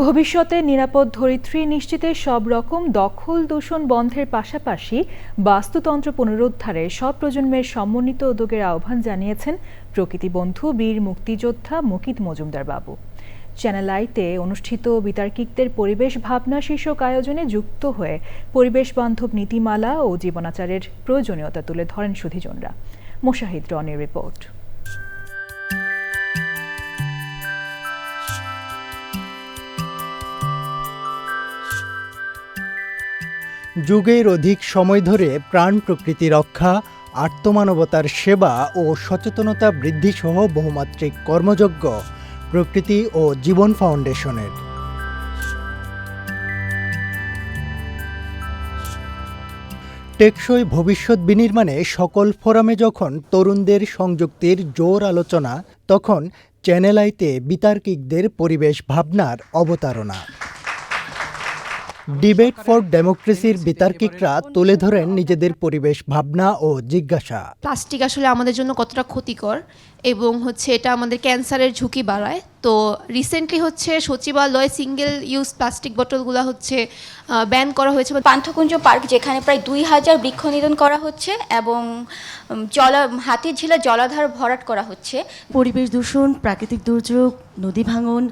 ভবিষ্যতে নিরাপদ ধরিত্রী নিশ্চিতে সব রকম দখল দূষণ বন্ধের পাশাপাশি বাস্তুতন্ত্র পুনরুদ্ধারে সব প্রজন্মের সমন্বিত উদ্যোগের আহ্বান জানিয়েছেন প্রকৃতি বন্ধু, বীর মুক্তিযোদ্ধা মুকিত মজুমদার বাবু। চ্যানেল আইতে অনুষ্ঠিত বিতার্কিকদের পরিবেশ ভাবনা শীর্ষক আয়োজনে যুক্ত হয়ে পরিবেশ বান্ধব নীতিমালা ও জীবনাচারের প্রয়োজনীয়তা তুলে ধরেন সুধীজনরা। মোশাহিদ রনির রিপোর্ট। যুগের অধিক সময় ধরে প্রাণ প্রকৃতি রক্ষা, আত্মমানবতার সেবা ও সচেতনতা বৃদ্ধি সহ বহুমাত্রিক কর্মযজ্ঞ প্রকৃতি ও জীবন ফাউন্ডেশনের। টেকসই ভবিষ্যৎ বিনির্মাণে সকল ফোরামে যখন তরুণদের সংযুক্তির জোর আলোচনা, তখন চ্যানেল আইতে বিতার্কিকদের পরিবেশ ভাবনার অবতারণা। ডিবেট ফর ডেমোক্রেসির বিতার্কিকরা তুলে ধরেন নিজেদের পরিবেশ ভাবনা ও জিজ্ঞাসা। প্লাস্টিক আসলে আমাদের জন্য কতটা ক্ষতিকর এবং হচ্ছে এটা আমাদের ক্যান্সারের ঝুঁকি বাড়ায়। তো রিসেন্টলি হচ্ছে সচিবালয় সিঙ্গেল ইউজ প্লাস্টিক বোতলগুলো হচ্ছে ব্যান করা হয়েছে। পান্থকুঞ্জ পার্ক যেখানে প্রায় দুই হাজার বৃক্ষ নিধন করা হচ্ছে এবং জলা হাতির ঝিলে জলাধার ভরাট করা হচ্ছে। পরিবেশ দূষণ প্রাকৃতিক দুর্যোগ নদী ভাঙন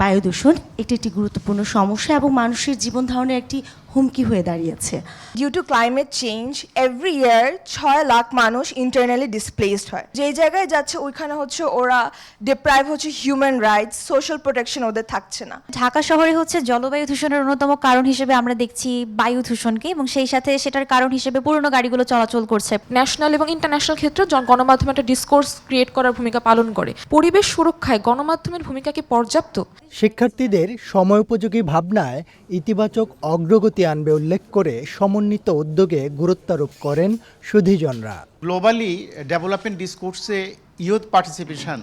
বায়ু দূষণ এটি একটি গুরুত্বপূর্ণ সমস্যা এবং মানুষের জীবন ধারণের একটি হুমকি হয়ে দাঁড়িয়েছে। Due to climate change every year ছয় লাখ মানুষ ইন্টারনালি ডিসপ্লেসড হয়। যেই জায়গায় যাচ্ছে ওইখানে হচ্ছে ওরা ডিপ্রাইভ হচ্ছে হিউম্যান রাইটস সোশ্যাল প্রোটেকশন ওদের থাকছে না। ঢাকা শহরে হচ্ছে জলবায়ু দূষণের অন্যতম কারণ হিসেবে আমরা দেখছি বায়ু দূষণকে এবং সেই সাথে সেটার কারণ হিসেবে পুরনো গাড়িগুলো চলাচল করছে। ন্যাশনাল এবং ইন্টারন্যাশনাল ক্ষেত্রে গণমাধ্যম একটা ডিসকোর্স ক্রিয়েট করার ভূমিকা পালন করে। পরিবেশ সুরক্ষায় গণমাধ্যমের ভূমিকা কি পর্যাপ্ত? শিক্ষার্থীদের সময়োপযোগী ভাবনায় ইতিবাচক অগ্রগতি আনবে উল্লেখ করে সমন্বিত উদ্যোগে গুরুত্বারোপ করেন সুধীজনরা। গ্লোবালি ডেভেলপমেন্ট ডিসকোর্সে ইউথ পার্টিসিপেশন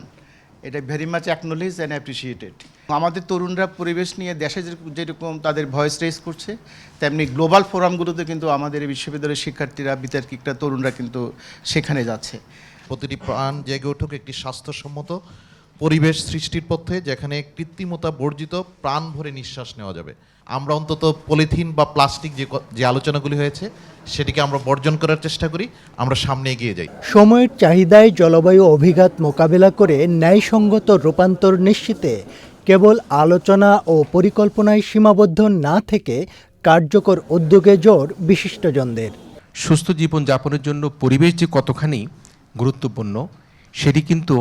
এটা very much acknowledge and appreciated আমাদের তরুণরা পরিবেশ নিয়ে দেশে যে- যেরকম তাদের ভয়েস রেজ করছে তেমনি গ্লোবাল ফোরামগুলোতে কিন্তু আমাদের বিশ্ববিদ্যালয়ের শিক্ষার্থীরা বিতার্কিকরা তরুণরা কিন্তু সেখানে যাচ্ছে। প্রতিটি প্রাণ জেগে উঠুক একটি স্বাস্থ্যসম্মত পরিবেশ সৃষ্টির পথে যেখানে কৃত্রিমতা বর্জিত প্রাণ ভরে নিঃশ্বাস নেওয়া যাবে। আমরা অন্তত পলিথিন বা প্লাস্টিক যে যে আলোচনাগুলি হয়েছে সেটিকে আমরা বর্জন করার চেষ্টা করি আমরা সামনে এগিয়ে যাই। সময়ের চাহিদায় জলবায়ু অভিঘাত মোকাবেলা করে ন্যায়সঙ্গত রূপান্তর নিশ্চিতে কেবল আলোচনা ও পরিকল্পনায় সীমাবদ্ধ না থেকে কার্যকর উদ্যোগে জোর বিশিষ্টজনদের। সুস্থ জীবন যাপনের জন্য পরিবেশ যে কতখানি গুরুত্বপূর্ণ সেটি কিন্তু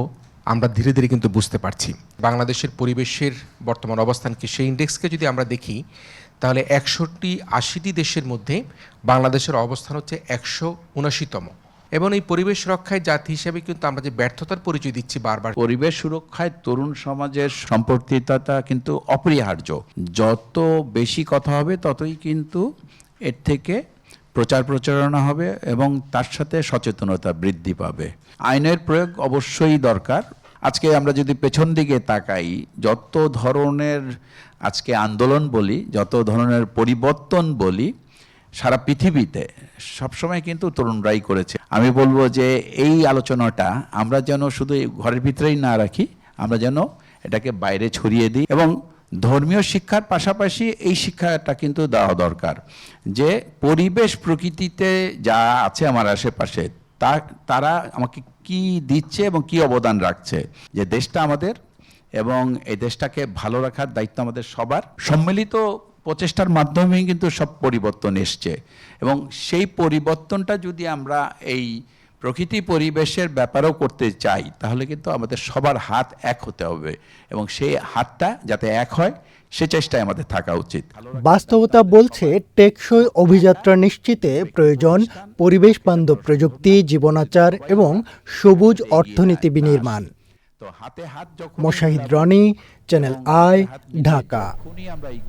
আমরা ধীরে ধীরে কিন্তু বুঝতে পারছি। বাংলাদেশের পরিবেশের বর্তমান অবস্থান কি? সেই ইন্ডেক্সকে যদি আমরা দেখি, তাহলে একশোটি আশিটি দেশের মধ্যে বাংলাদেশের অবস্থান হচ্ছে একশো উনআশিতম। এবং এই পরিবেশ রক্ষায় জাতি হিসেবে কিন্তু আমরা যে ব্যর্থতার পরিচয় দিচ্ছি বারবার। পরিবেশ সুরক্ষায় তরুণ সমাজের সম্পর্কিততা কিন্তু অপরিহার্য। যত বেশি কথা হবে, ততই কিন্তু এর থেকে প্রচার প্রচারণা হবে এবং তার সাথে সচেতনতা বৃদ্ধি পাবে। আইনের প্রয়োগ অবশ্যই দরকার। আজকে আমরা যদি পেছন দিকে তাকাই, যত ধরনের আজকে আন্দোলন বলি, যত ধরনের পরিবর্তন বলি, সারা পৃথিবীতে সবসময় কিন্তু তরুণরাই করেছে। আমি বলব যে এই আলোচনাটা আমরা যেন শুধু ঘরের ভিতরেই না রাখি, আমরা যেন এটাকে বাইরে ছড়িয়ে দিই এবং ধর্মীয় শিক্ষার পাশাপাশি এই শিক্ষাটা কিন্তু দেওয়া দরকার যে পরিবেশ প্রকৃতিতে যা আছে আমার আশেপাশে, তা, তারা আমাকে কি দিচ্ছে এবং কি অবদান রাখছে? যে দেশটা আমাদের এবং এই দেশটাকে ভালো রাখার দায়িত্ব আমাদের সবার। সম্মিলিত প্রচেষ্টার মাধ্যমেই কিন্তু সব পরিবর্তন এসছে এবং সেই পরিবর্তনটা যদি আমরা এই প্রকৃতি পরিবেশের ব্যাপারেও করতে চাই তাহলে কিন্তু আমাদের সবার হাত এক হতে হবে এবং সেই হাতটা যাতে এক হয় সে চেষ্টায় আমাদের থাকা উচিত। বাস্তবতা বলছে টেকসই অভিযাত্রা নিশ্চিতে প্রয়োজন পরিবেশ বান্ধব প্রযুক্তি জীবনাচার এবং সবুজ অর্থনীতি বিনির্মাণ। Moshahid Roni channel I Dhaka.